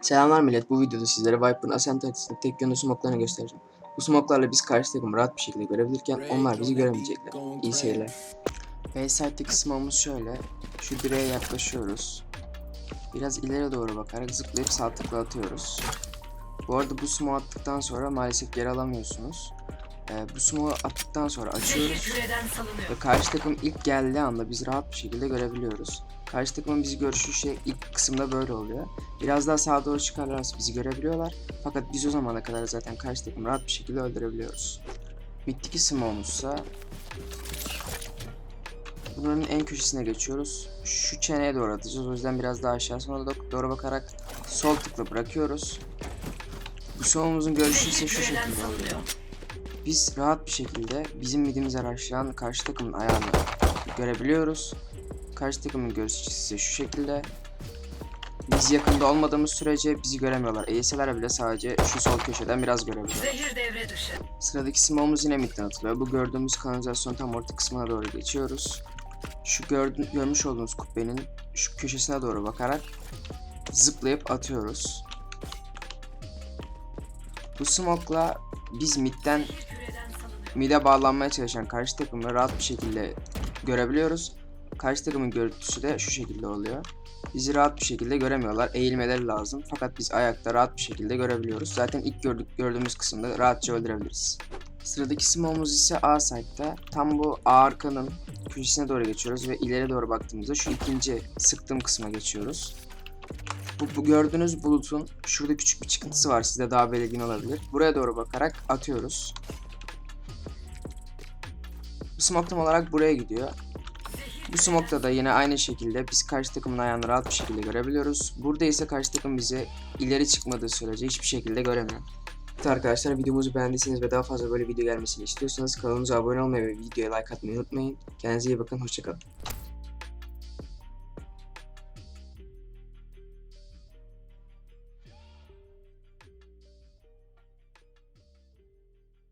Selamlar millet. Bu videoda sizlere Viper'ın Ascent haritasında tek yönlü smoklarını göstereceğim. Bu smoklarla biz karşı takımı rahat bir şekilde görebilirken onlar bizi göremeyecekler. İyi seyirler. Bayside'deki smoke'umuz şöyle. Şu direğe yaklaşıyoruz. Biraz ileri doğru bakarak zıplayıp sağ tıkla atıyoruz. Bu arada bu smoke attıktan sonra maalesef geri alamıyorsunuz. Ee, bu smoke attıktan sonra açıyoruz. Ve karşı takım ilk geldiği anda biz rahat bir şekilde görebiliyoruz. Karşı takımın bizi görüşü şey ilk kısımda böyle oluyor. Biraz daha sağa doğru çıkarlarsa bizi görebiliyorlar. Fakat biz o zamana kadar zaten karşı takımı rahat bir şekilde öldürebiliyoruz. Mitteki smoke'umuzsa bunların en köşesine geçiyoruz. Şu çeneye doğru atacağız. O yüzden biraz daha aşağı sonra da doğru bakarak sol tıkla bırakıyoruz. Bu smoke'umuzun görüşü ise şu şekilde oluyor. Biz rahat bir şekilde bizim midimizi araştıran karşı takımın ayağını görebiliyoruz. Karşı takımın görüş açısı şu şekilde. Biz yakında olmadığımız sürece bizi göremiyorlar. Eğilseler bile sadece şu sol köşeden biraz görebiliyorlar. Zehir devre dışı. Sıradaki smoke'umuz yine midden atılıyor. Bu gördüğümüz kanalizasyon tam orta kısmına doğru geçiyoruz. Şu gördü- görmüş olduğunuz kubbenin şu köşesine doğru bakarak zıplayıp atıyoruz. Bu smoke'la biz midden mide bağlanmaya çalışan karşı takımı rahat bir şekilde görebiliyoruz. Karşı takımın görüntüsü de şu şekilde oluyor. Bizi rahat bir şekilde göremiyorlar. Eğilmeleri lazım. Fakat biz ayakta rahat bir şekilde görebiliyoruz. Zaten ilk gördük, gördüğümüz kısımda rahatça öldürebiliriz. Sıradaki smoke'umuz ise A site'da. Tam bu A arkanın köşesine doğru geçiyoruz ve ileri doğru baktığımızda şu ikinci sıktığım kısma geçiyoruz. Bu, bu gördüğünüz bulutun şurada küçük bir çıkıntısı var. Size daha belirgin olabilir. Buraya doğru bakarak atıyoruz. Bu smoke tam olarak buraya gidiyor. Bu smoke'da da yine aynı şekilde biz karşı takımın ayağını rahat bir şekilde görebiliyoruz. Burada ise karşı takım bizi ileri çıkmadığı sürece hiçbir şekilde göremiyor. Evet arkadaşlar videomuzu beğendiyseniz ve daha fazla böyle video gelmesini istiyorsanız kanalımıza abone olmayı ve videoya like atmayı unutmayın. Kendinize iyi bakın, hoşçakalın.